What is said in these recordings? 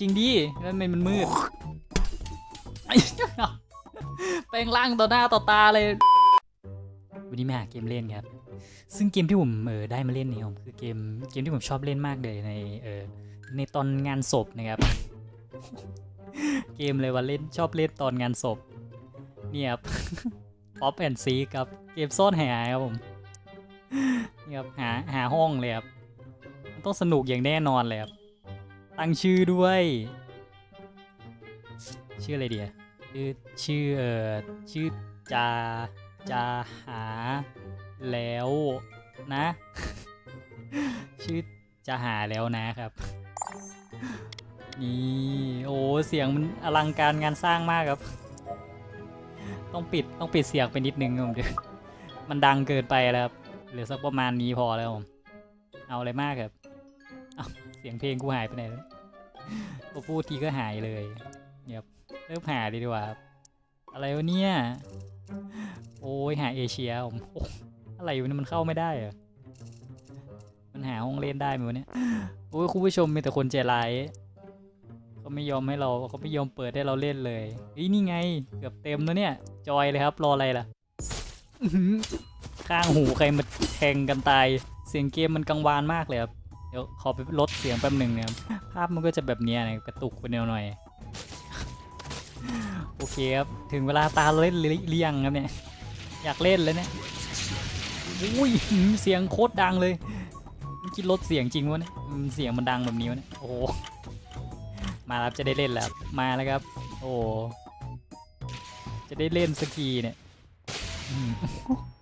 จริงดิแล้วมันมืดไอ้แปลงร่างต่อหน้าต่อตาเลย วันนี้มาหาเกมเล่นครับ ซึ่งเกมที่ผมเออได้มาเล่นนี่ผมคือเกมเกมที่ผมชอบเล่นมากเลยในเออในตอนงานศพนะครับ เกมเลยว่าเล่นชอบเล่นตอนงานศพ เนี่ยครับป๊อปแอนซีครับเกมซ่อนหาครับผมนี่ครับหาหาห้องเลยครับมันต้องสนุกอย่างแน่นอนเลยครับ ตั้งชื่อด้วย ชื่ออะไรเดีอะชื่อชื่อเออชื่อจาจาหาแล้วนะ ชื่อจะหาแล้วนะครับ นี่โอ้เสียงมันอลังการงานสร้างมากครับ ต้องปิดต้องปิดเสียงไปนิดนึงผมเดี๋ยวมันดังเกินไปแล้วครับเหลือสักประมาณนี้พอแล้วผมเอาอะไรมากครับ สียงเพลงกูหายไปไหนแล้วพอพูดทีก็หายเลยเนี่ยเริ่มหาดีดีกว่าอะไรวะเนี่ยโอ้ยหาเอเชียผมอะไรวะเนี่ยมันเข้าไม่ได้อะมันหาห้องเล่นได้ไหมวะเนี่ยโอ้ยคุณผู้ชมมีแต่คนใจร้ายเขาไม่ยอมให้เราเขาไม่ยอมเปิดให้เราเล่นเลยเฮ้ยนี่ไงเกือบเต็มแล้วเนี่ย จอยเลยครับ รออะไรล่ะข้างหูใครมาแทงกันตาย เสียงเกมมันกังวานมากเลยครับ ดี๋ยวขอไปลดเสียงแป๊บหนึ่งนะครับภาพมันก็จะแบบนี้นะกระตุกไปแนวหน่อย โอเคครับ ถึงเวลาตาเล่นหรือยังครับเนี่ย อยากเล่นเลยเนี่ยอุ้ยเสียงโคตรดังเลยคิดลดเสียงจริงวะเนี่ยเสียงมันดังแบบนี้วะเนี่ยโอ้โหมาแล้วจะได้เล่นแล้วมาแล้วครับ โอ้จะได้เล่นสกีเนี่ย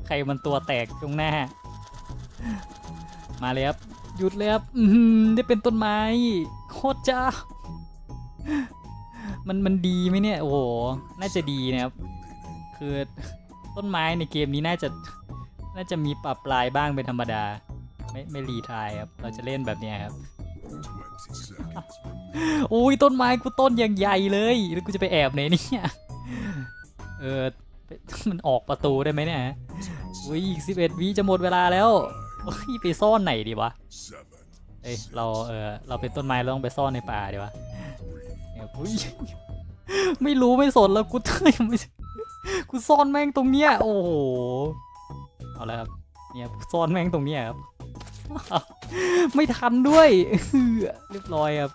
ใครมันตัวแตกตรงหน้า มาเลยครับ หยุดเลยครับอืมได้เป็นต้นไม้โคตรจ้ามันมันดีไหมเนี่ย โอ้โห น่าจะดีนะครับ คือต้นไม้ในเกมนี้น่าจะ น่าจะมีปรับปลายบ้างเป็นธรรมดา ไม่ไม่รีทายครับ เราจะเล่นแบบเนี้ยครับ โอ้ยต้นไม้กูต้นอย่างใหญ่เลยแล้วกูจะไปแอบไหนเนี่ยเออ มันออกประตูได้ไหมเนี่ยอุ้ยอีกสิบเอ็ดวิจะหมดเวลาแล้ว เฮ้ยไปซ่อนไหนดีวะ เอ้ยเราเออเราเป็นต้นไม้เราต้องไปซ่อนในป่าดีวะเนี่ยอุ้ยไม่รู้ไม่สนแล้วกูเต้ยกูซ่อนแม่งตรงเนี้ยโอ้โหเอาละครับเนี่ยซ่อนแม่งตรงเนี้ยครับไม่ทันด้วยเรียบร้อยครับ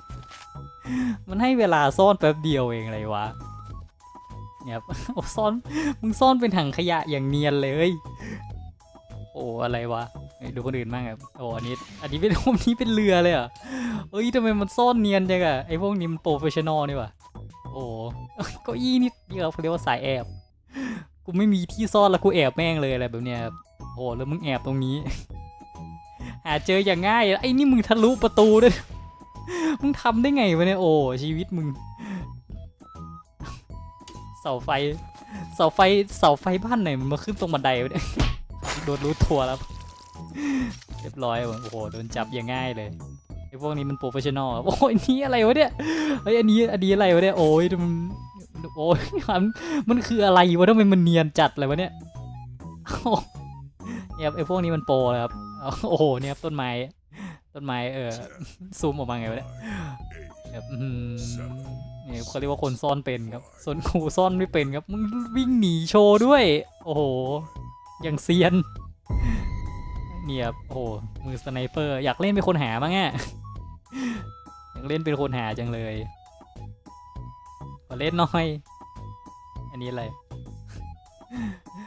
มันให้เวลาซ่อนแป๊บเดียวเองอะไรวะเนี่ยครับโอ้ซ่อนมึงซ่อนเป็นถังขยะอย่างเนียนเลย โอ้อะไรวะ ดูคนอื่นบ้างครับโอ้อันนี้ อันนี้เป็นอันนี้เป็นเรือเลยอะเอ้ยทำไมมันซ่อนเนียนจังอะไอพวกนี้มันโปรเฟชชั่นอลนี่วะโอ้ก้าอี้นิดเดียวเขาเรียกว่าสายแอบกูไม่มีที่ซ่อนแล้วกูแอบแม่งเลยอะไรแบบเนี้ยครับโอ้แล้วมึงแอบตรงนี้ หาเจออย่างง่ายไอ้นี่มึงทะลุประตูด้วยมึงทำได้ไงวะเนี่ยโอ้ชีวิตมึงเสาไฟเสาไฟเสาไฟบ้านไหนมันมาขึ้นตรงบันไดวะเนี่ยโดนรู้ทัวร์แล้ว เรียบร้อยว่ะโอ้โหโดนจับอย่างง่ายเลยไอ้พวกนี้มันโปรเฟชชั่นอลโอ้ยนี่อะไรวะเนี่ยเฮ้ยอันนี้อันนี้อะไรวะเนี่ยโอ้ยมันโอ้ยมันมันคืออะไรวะทำไมมันเนียนจัดเลยวะเนี่ยโอ้เนี่ยไอ้พวกนี้มันโปรเลยครับโอ้โหเนี่ยต้นไม้ต้นไม้เออซูมออกมาไงวะเนี่ยแบบนี่เขาเรียกว่าคนซ่อนเป็นครับส่วนคูซ่อนไม่เป็นครับมึงวิ่งหนีโชว์ด้วย โอ้โหอย่างเซียน เนี่ยโอ้โหมือสไนเปอร์ อยากเล่นเป็นคนหามั้งอะอยากเล่นเป็นคนหาจังเลยขอเล่นน่อย อันนี้อะไร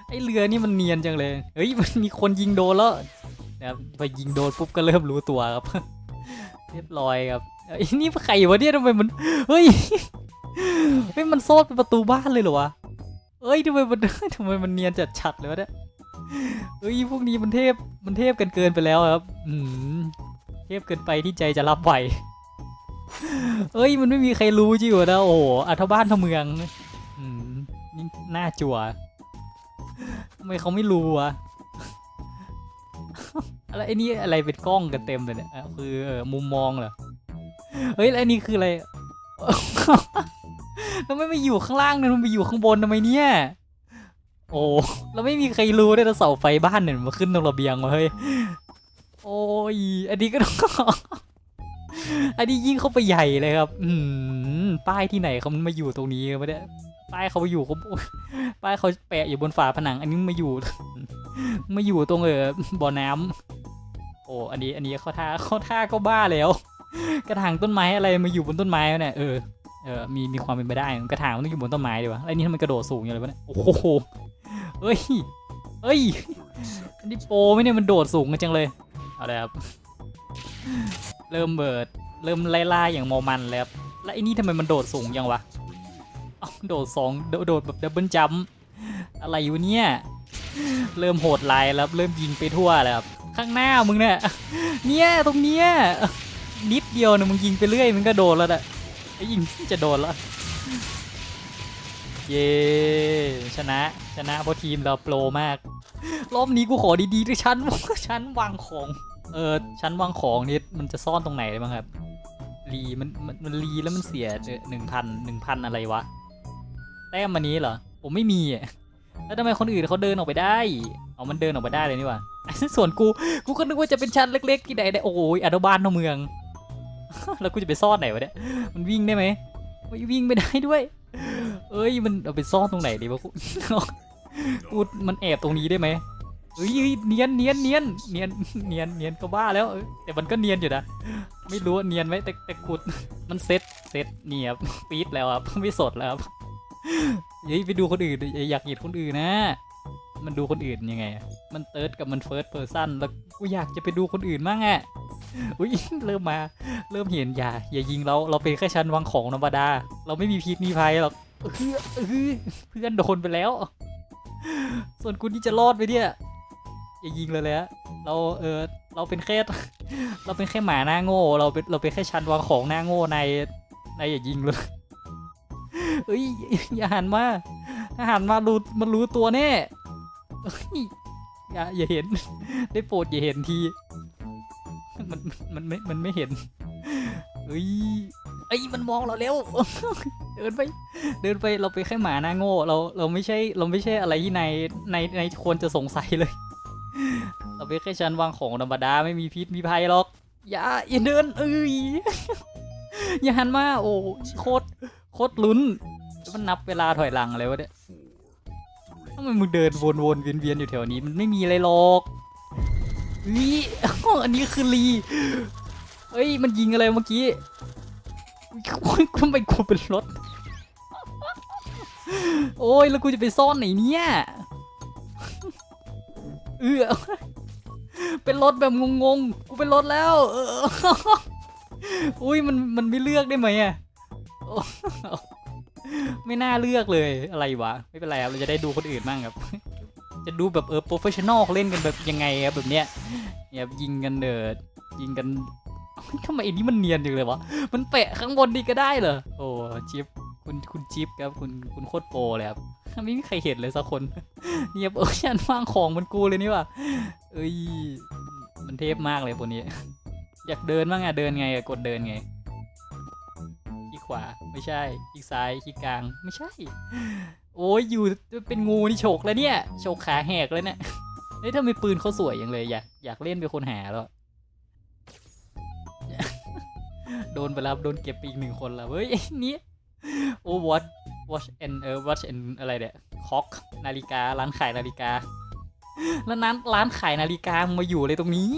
ไอเรือนี่มันเนียนจังเลย เฮ้ยมันมีคนยิงโดนแล้วนะครับพอยิงโดนปุ๊บก็เริ่มรู้ตัวครับ เรียบร้อยครับเอ้นี่ใครวะเนี่ยทำไมมัน เฮ้ยเฮ้ยมันโซ่เป็นประตูบ้านเลยเหรอวะเอ้ยทำไมมันทำไมมันเนียนจัดชัดเลยวะเนี่ย เฮ้ยพวกนี้มันเทพมันเทพกันเกินไปแล้วครับอืมเทพเกินไปที่ใจจะรับไหวเอ้ยมันไม่มีใครรู้จริงวะนะโอ้อัธบ้านทเมืองอืมนี่หน้าจั่วทำไมเขาไม่รู้วะอะไรไอ้นี่อะไรเป็นกล้องกันเต็มเลยเนี่ยอะคือมุมมองเหรอเฮ้ยแล้วไอ้นี่คืออะไรแล้วไม่ไปอยู่ข้างล่างเนี่ยมันไปอยู่ข้างบนทำไมเนี่ย โอ้แล้วไม่มีใครรู้ด้วยนะเสาไฟบ้านเนี่ยมันมาขึ้นตรงระเบียงวะเฮ้ยโอ้ยอันนี้ก็ต้องอันนี้ยิ่งเข้าไปใหญ่เลยครับ อืมป้ายที่ไหนเขามันมาอยู่ตรงนี้วะเนี่ยป้ายเขามาอยู่เขาป้ายเขาแปะอยู่บนฝาผนัง อันนี้มาอยู่มาอยู่ตรงเออบ่อน้ำโอ้อันนี้อันนี้เขาท่าเขาท่าก็บ้าแล้ว กระถางต้นไม้อะไรมาอยู่บนต้นไม้เนี่ยเออเออมีมีความเป็นไปได้กระถางมันต้องอยู่บนต้นไม้ดีวะไอ้นี่ทำไมกระโดดสูงอย่างไรวะเนี่ยโอ้โห เฮ้ย เฮ้ย อันนี้โปไหมเนี่ยมันโดดสูงกันจังเลย เอาเลยครับ เริ่มเบิด เริ่มไล่ล่าอย่างมอมันแล้วครับแล้วไอ้นี่ทำไมมันโดดสูงยังวะโดดสองโดดแบบดับเบิลจัมป์อะไรอยู่เนี่ย เริ่มโหดลายแล้วเริ่มยิงไปทั่วแล้วครับ ข้างหน้ามึงเนี่ย เนี่ยตรงเนี้ยนิดเดียวนะมึงยิงไปเรื่อยมึงก็โดนแล้วอะไอ้ยิงจะโดนแล้ว เย้ชนะชนะเพราะทีมเราโปรมาก รอบนี้กูขอดีๆด้วยชั้นชั้นวางของ เออชั้นวางของนี่มันจะซ่อนตรงไหนได้บ้างครับรีมันมันมันรีแล้วมันเสียหนึ่งพันหนึ่งพันอะไรวะแต้มมันนี้เหรอผมไม่มีอะแล้วทำไมคนอื่นเขาเดินออกไปได้เอามันเดินออกไปได้เลยนี่ว่าส่วนกูกูก็นึกว่าจะเป็นชั้นเล็กๆที่ไหนได้โอ้ยอนุบาลนเมือง แล้วกูจะไปซ่อนไหนวะเนี่ยมันวิ่งได้ไหมไม่วิ่งไม่ได้ด้วย เอ้ยมันเอาไปซ่อนตรงไหนดีวะกูกูมันแอบตรงนี้ได้ไหมเฮ้ยเนียนเนียนเนียนเนียนเนียนเนียนก็บ้าแล้วแต่มันก็เนียนอยู่นะไม่รู้เนียนไหมแต่แต่ขุดมันเซ็ตเซ็ตเนียบปี๊ดแล้วครับไม่สดแล้วครับเฮ้ยไปดูคนอื่นอยากเห็นคนอื่นนะ มันดูคนอื่นยังไง มันเติร์ดกับมันเฟิร์สเพอร์ซันแล้วกูอยากจะไปดูคนอื่นบ้างอะอุ้ยเริ่มมา เริ่มเห็นอย่า อย่ายิงเรา เราเป็นแค่ชั้นวางของธรรมดา เราไม่มีพิษมีภัยหรอกเออเอเพื่อนโดนไปแล้ว ส่วนกูนี่จะรอดไปเนี่ย อย่ายิงเลยเลยฮะเราเออเราเป็นแค่เราเป็นแค่หมาหน้าโง่ เราเป็นเราเป็นแค่ชั้นวางของหน้าโง่ในในอย่ายิงเลยเอ้ยอย่าหันมาถ้าหันมารู้มันรู้ตัวแน่ อย่าอย่าเห็น ได้โปรดอย่าเห็นที มันมันไม่ มันไม่เห็นเอ้ยเอ้ยมันมองเราแล้วเดินไป เดินไปเราเป็นแค่หมาหน้าโง่เราเราไม่ใช่เราไม่ใช่อะไรที่ในในในควรจะสงสัยเลย เราเป็นแค่ชั้นวางของธรรมดาไม่มีพิษมีภัยหรอก อย่าอย่าเดินเอ้ยอย่าหันมาโอ้โคตรโคตรลุ้น มันนับเวลาถอยหลังอะไรวะเนี่ย ไมมึงเดินวนๆเวียนๆอยู่แถวนี้มันไม่มีอะไรหรอกวิอันนี้คือลีเฮ้ยมันยิงอะไรเมื่อกี้ทำไมกูเป็นรถ โอ้ยแล้วกูจะไปซ่อนไหนเนี่ยเออเป็นรถแบบงงๆ กูเป็นรถแล้วอุ้ยมันมันไม่เลือกได้ไหมอะ ไม่น่าเลือกเลยอะไรวะ ไม่เป็นไรครับเราจะได้ดูคนอื่นบ้างครับ จะดูแบบเออโปรเฟชชั่นอลเล่นกันแบบยังไงครับแบบเนี้ยเนี่ยยิงกันเดิดยิงกันทำไมอันนี้มันเนียนจังเลยวะมันแปะข้างบนนี่ก็ได้เหรอโอ้จิ๊บคุณคุณจิ๊บครับคุณคุณโคตรโปรเลยครับไม่มีใครเห็นเลยสักคนเงียเออฉันวางของมันกูเลยนี่ว่ะเอ้ยมันเทพมากเลยพวกนี้ อยากเดินบ้างอะเดินไงอะกดเดินไง วา ไม่ใช่ขี้ซ้ายขี้กลาง ไม่ใช่ โอ้ยอยู่เป็นงูนี่โฉกแล้วเนี่ยโฉกขาแหกเลยเนี่ยเฮ้ยทำไมปืนเขาสวยอย่างเลย อยากอยากเล่นเป็นคนหาแล้ว โดนไปแล้วโดนเก็บไปอีกหนึ่งคนแล้วเฮ้ยนี่โอ้ watch watch and เออ watch and อะไรเนี่ยคอกนาฬิกา ร้านขายนาฬิกา แล้วนั้นร้านขายนาฬิกามึงมาอยู่เลยตรงนี้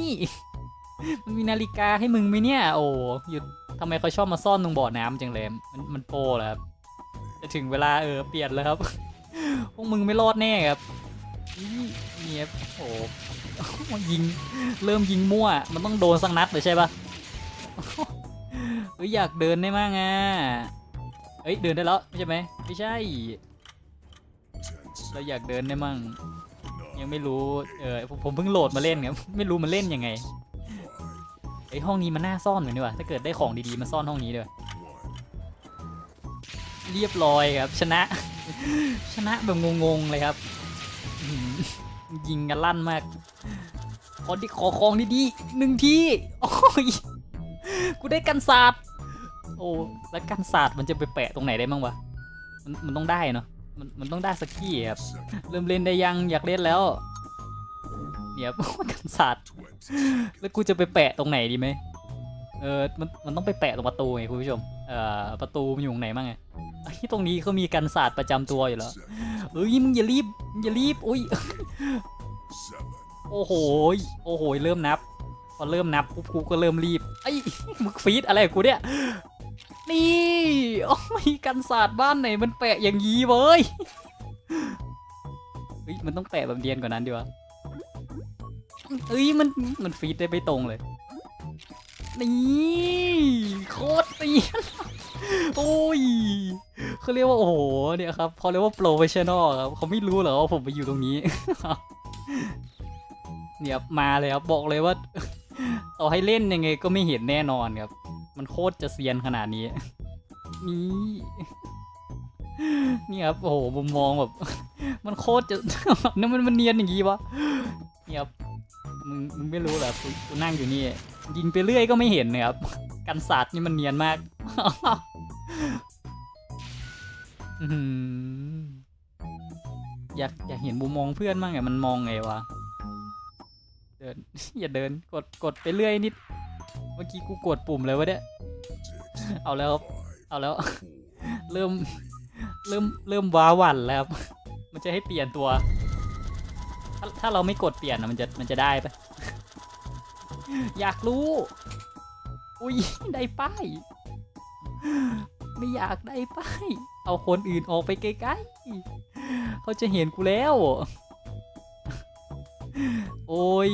มันมีนาฬิกาให้มึงไหมเนี่ย โอ้หยุด ทำไมเขาชอบมาซ่อนตรงบ่อน้ำจังเลยมันมันโปรเหรอครับจะถึงเวลาเออเปลี่ยนแล้วครับ พวกมึงไม่รอดแน่ครับอีเนี่ยโอ้ยิง เริ่มยิงมั่ว มันต้องโดนสักนัดเลยใช่ปะเฮ้ยอยากเดินได้มากอะเฮ้ยเดินได้แล้วใช่ไหมไม่ใช่ เราอยากเดินได้มั่งยังไม่รู้ เออผมผมเพิ่งโหลดมาเล่นครับ ไม่รู้มันเล่นยังไง ไอห้องนี้มันน่าซ่อนเหมือนดีว่ะถ้าเกิดได้ของดีๆมาซ่อนห้องนี้ด้วยเรียบร้อยครับ ชนะ ชนะแบบงงๆเลยครับยิงกันลั่นมากขอดิขอของดีๆหนึ่งทีโอ้ยกูได้กันศาสตร์โอ้แล้วกันศาสตร์มันจะไปแปะตรงไหนได้บ้างวะมันมันต้องได้เนาะมันมันต้องได้สักที่ครับเริ่มเล่นได้ยังอยากเล่นแล้วเนี่ยกันศาสตร์ แล้วกูจะไปแปะตรงไหนดีไหมเออมันมันต้องไปแปะตรงประตูไงคุณผู้ชมเอ่อประตูมันอยู่ตรงไหนบ้างไงไอ้ยตรงนี้เขามีกันศาสตร์ประจำตัวอยู่แล้วเอ้ยมึงอย่ารีบมึงอย่ารีบอุ้ยโอ้โหโอ้โหเริ่มนับ พอเริ่มนับปุ๊บกูก็เริ่มรีบไอ้มึงฟีดอะไรกูเนี่ยนี่โอ้ยกันศาสตร์บ้านไหนมันแปะอย่างนี้เว้ยเฮ้ยมันต้องแปะแบบเรียนกว่านั้นดีวะ เอ้ยมันมันฟีดได้ไม่ตรงเลย นี่โคตรเตียนโอ้ยเขาเรียกว่าโอ้โหเนี่ยครับเขาเรียกว่าโปรเฟชชั่นอลครับเขาไม่รู้เหรอว่าผมไปอยู่ตรงนี้เนี่ยมาเลยครับบอกเลยว่าต่อให้เล่นยังไงก็ไม่เห็นแน่นอนครับ มันโคตรจะเซียนขนาดนี้ นี่นี่ครับโอ้โหมุมมองแบบ มันโคตรจะนั่นมันมันเนียนอย่างงี้วะเนี่ยครับ มึงมึงไม่รู้เหรอกูกูนั่งอยู่นี่ ยิงไปเรื่อยก็ไม่เห็นนะครับ กันศาสตร์นี่มันเนียนมากอยากอยากเห็นมุมมองเพื่อนบ้างไงมันมองไงวะเดินอย่าเดินกดกดไปเรื่อยนิด เมื่อกี้กูกดปุ่มเลยวะเนี่ยเอาแล้วครับเอาแล้ว เริ่มเริ่มเริ่มว้าหวั่นแล้วมันจะให้เปลี่ยนตัว ถ้าถ้าเราไม่กดเปลี่ยนอะมันจะมันจะได้ปะ อยากรู้ อุ้ยได้ป้าย ไม่อยากได้ป้าย เอาคนอื่นออกไปไกลๆเขาจะเห็นกูแล้ว โอ้ย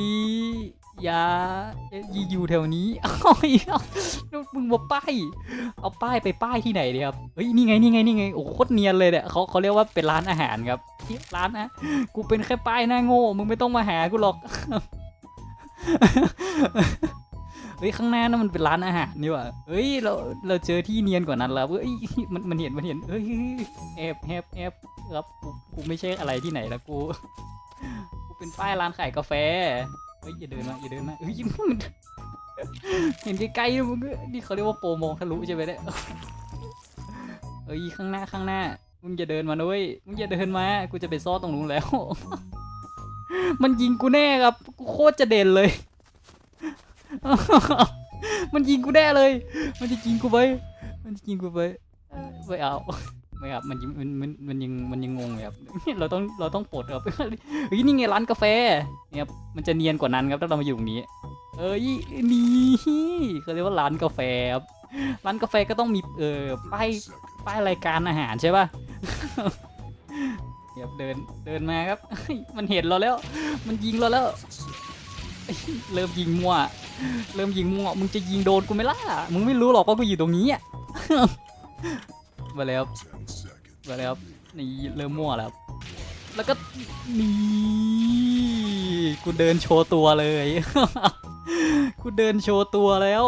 อย่าอย่าอยู่แถวนี้โอ้ยมึงมาป้าย เอาป้ายไปป้ายที่ไหนดีครับ เฮ้ย นี่ไง นี่ไง นี่ไง โอ้โหโคตรเนียนเลยเนี่ยเขาเขาเรียกว่าเป็นร้านอาหารครับที่ร้านนะ กูเป็นแค่ป้ายหน้าโง่ มึงไม่ต้องมาหากูหรอก เฮ้ยข้างหน้านั่นมันเป็นร้านอาหารนี่ว่าเฮ้ยเราเราเจอที่เนียนกว่านั้นแล้วเฮ้ยมันมันเห็นมันเห็นเฮ้ยแอบแอบแอบครับกูกูไม่ใช่อะไรที่ไหนแล้วกูกูเป็นป้ายร้านขายกาแฟเฮ้ยอย่าเดินมาอย่าเดินมาเฮ้ยมันเห็นไกล้ๆมึงนี่เขาเรียกว่าโปรมองทะลุใช่ไหมเนี่ยเอ้ยข้างหน้าข้างหน้ามึงอย่าเดินมาด้วยมึงอย่าเดินมากูจะไปซ่อตรงนู้นแล้ว มันยิงกูแน่ครับ โคตรจะเด่นเลย มันยิงกูแน่เลย มันจะยิงกูไป มันจะยิงกูไปไม่เอาไม่ครับ มันยิงมันมันมันยังมันยังงงครับ เราต้องเราต้องปลดครับเฮ้ยนี่ไงร้านกาแฟเนี่ยครับมันจะเนียนกว่านั้นครับถ้าเรามาอยู่ตรงนี้ เอ้ยนี่เขาเรียกว่าร้านกาแฟครับ ร้านกาแฟก็ต้องมีเออป้ายป้ายรายการอาหารใช่ป่ะเดี๋ยวเดินเดินมาครับ มันเห็นเราแล้ว มันยิงเราแล้ว เริ่มยิงมั่ว เริ่มยิงมั่ว มึงจะยิงโดนกูไหม่ล่ะ มึงไม่รู้หรอกว่ากูอยู่ตรงนี้อะ มาแล้วมาแล้วนี่เริ่มมั่วแล้ว แล้วก็นี่กูเดินโชว์ตัวเลย กูเดินโชว์ตัวแล้ว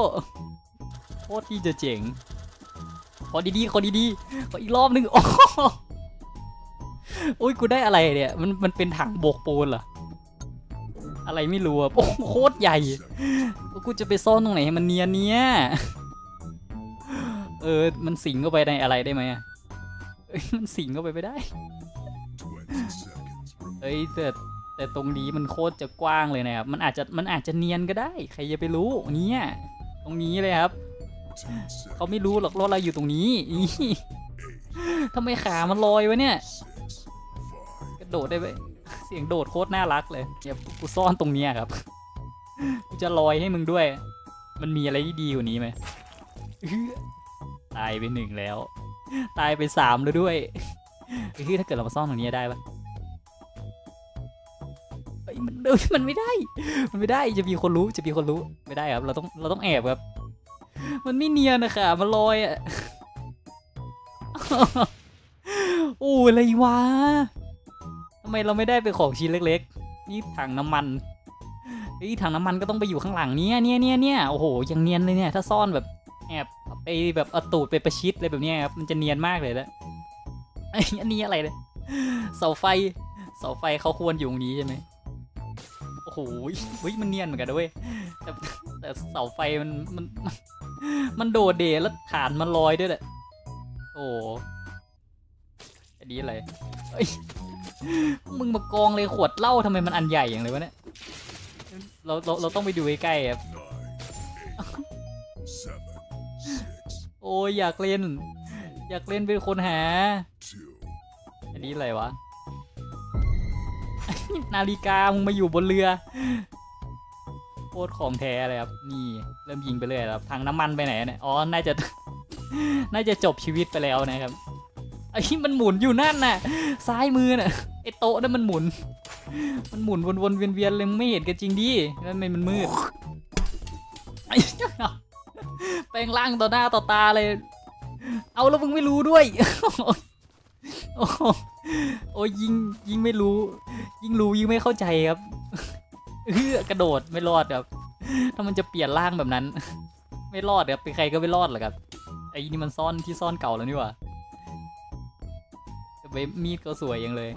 โคตรที่จะเจ๋ง ขอดีๆ ขอดีๆ ขออีกรอบนึงอ้โหโอ้ยกูได้อะไรเนี่ย มันมันเป็นถังโบกปูนเหรอ อะไรไม่รู้อะโอ้โหโคตรใหญ่ กูจะไปซ่อนตรงไหนให้มันเนียนเนี่ยเออ มันสิงเข้าไปในอะไรได้ไหมอะมันสิงเข้าไปไม่ได้ เอ้ยแต่แต่ตรงนี้มันโคตรจะกว้างเลยนะครับ มันอาจจะมันอาจจะเนียนก็ได้ ใครจะไปรู้เนี่ยตรงนี้เลยครับ เขาไม่รู้หรอกว่าเราอยู่ตรงนี้ทำไมขามันลอยวะเนี่ย กระโดดได้ไหม สียงโดดโคตรน่ารักเลยเดี๋ยวกูซ่อนตรงเนี้ยครับ กูจะลอยให้มึงด้วย มันมีอะไรที่ดีกว่านี้ไหมอื้อตายไปหนึ่งแล้ว ตายไปสามแล้วด้วยเฮ้ยถ้าเกิดเรามาซ่อนตรงนี้ได้ปะเฮ้ยมันเอ้ยมันไม่ได้ มันไม่ได้จะมีคนรู้จะมีคนรู้ไม่ได้ครับ เราต้องเราต้องแอบครับ มันไม่เนียนนะคะมันลอยอะโอ้ยอะไรวะทำ ไมเราไม่ได้เป็นของชิ้นเล็กๆ นี่ถังน้ำมันเฮ้ถังน้ำมันก็ต้องไปอยู่ข้างหลังเนี้ยเนี่ยเนี่ยเนี่ยโอ้โหยังเนียนเลยเนี่ยถ้าซ่อนแบบแอบไปแบบเอาตูดไปประชิดอะไรแบบเนี้ยครับมันจะเนียนมากเลยแหละไอ้ยอันนี้อะไรเนี่ยเสาไฟเสาไฟเขาควรอยู่ตรงนี้ใช่ไหมโอ้โหเฮ้ยมันเนียนเหมือนกันด้วยแต่แต่เสาไฟมันมันมันโดดเดแล้วฐานมันลอยด้วยแหละโอ้อันนี้อะไรเอ้ย มึงมากองเลยขวดเหล้าทำไมมันอันใหญ่อย่างเลยวะเนี่ยเราเราเราต้องไปดูใกล้ๆครับโอ้ยอยากเล่น อยากเล่นเป็นคนหา อันนี้อะไรวะ นาฬิกามึงมาอยู่บนเรือโคตรของแท้เลยครับ นี่เริ่มยิงไปเลยครับทางน้ำมันไปไหนเนี่ย อ๋อ น่าจะ น่าจะจบชีวิตไปแล้วนะครับ ไอ้มันหมุนอยู่นั่นน่ะ ซ้ายมือน่ะไอ้โต๊ะนั่นมันหมุน มันหมุนวนๆเวียนๆเลยไม่เห็นกันจริงดิแล้วทำไมมันมืดไอ้แปลงร่างต่อหน้าต่อตาเลย เอาแล้วมึงไม่รู้ด้วย โอ้โหโอ้ยยิงยิงไม่รู้ ยิงรู้ยิงไม่เข้าใจครับเฮ้อกระโดดไม่รอดครับ ถ้ามันจะเปลี่ยนร่างแบบนั้น ไม่รอดครับเป็นใครก็ไม่รอดหรอกครับไอ้นี่มันซ่อนที่ซ่อนเก่าแล้วนี่หว่า เว็บมีดก็สวยยังเลย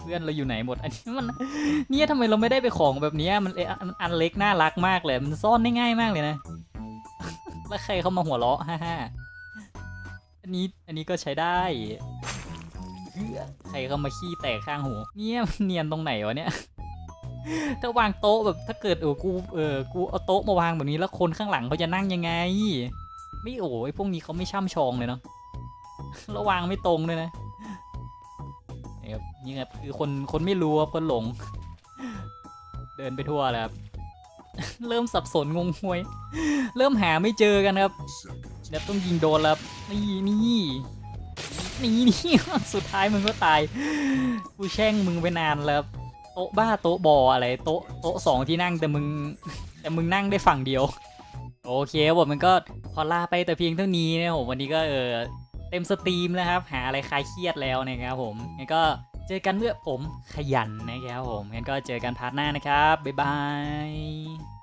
เพื่อนเราอยู่ไหนหมด อันนี้มันเนี่ยทำไมเราไม่ได้ไปของแบบนี้มันเอ๊ะมันอันเล็กน่ารักมากเลย มันซ่อนได้ง่ายมากเลยนะ แล้วใครเข้ามาหัวเราะฮ่าฮ่าอันนี้อันนี้ก็ใช้ได้ใครเข้ามาขี้แตกข้างหูเนี่ยมันเนียนตรงไหนวะเนี่ยถ้าวางโต๊ะแบบถ้าเกิดเออกูเออกูเอาโต๊ะมาวางแบบนี้แล้วคนข้างหลังเขาจะนั่งยังไง ไม่โอ้ยพวกนี้เขาไม่ช่ำชองเลยเนาะ แล้ววางไม่ตรงเลยนะนี่ครับนี่ครับคือคนคนไม่รู้ครับคนหลง เดินไปทั่วแล้วครับเริ่มสับสนงงงวย เริ่มหาไม่เจอกันครับเดี๋ยวต้องยิงโดนแล้วนี่นี่นี่นี่สุดท้ายมึงก็ตายกูแช่งมึงไปนานแล้วโต๊ะบ้าโต๊ะบออะไรโต๊ะโต๊ะสองที่นั่งแต่มึงแต่มึงนั่งได้ฝั่งเดียว โอเคผมมันก็พอลาไปแต่เพียงเท่านี้นะผมวันนี้ก็เออ เต็มสตรีมแล้วครับ หาอะไรคลายเครียดแล้วนะครับผมงั้นก็เจอกันเมื่อผมขยันนะครับผมงั้นก็เจอกันพาร์ทหน้านะครับ บ๊ายบาย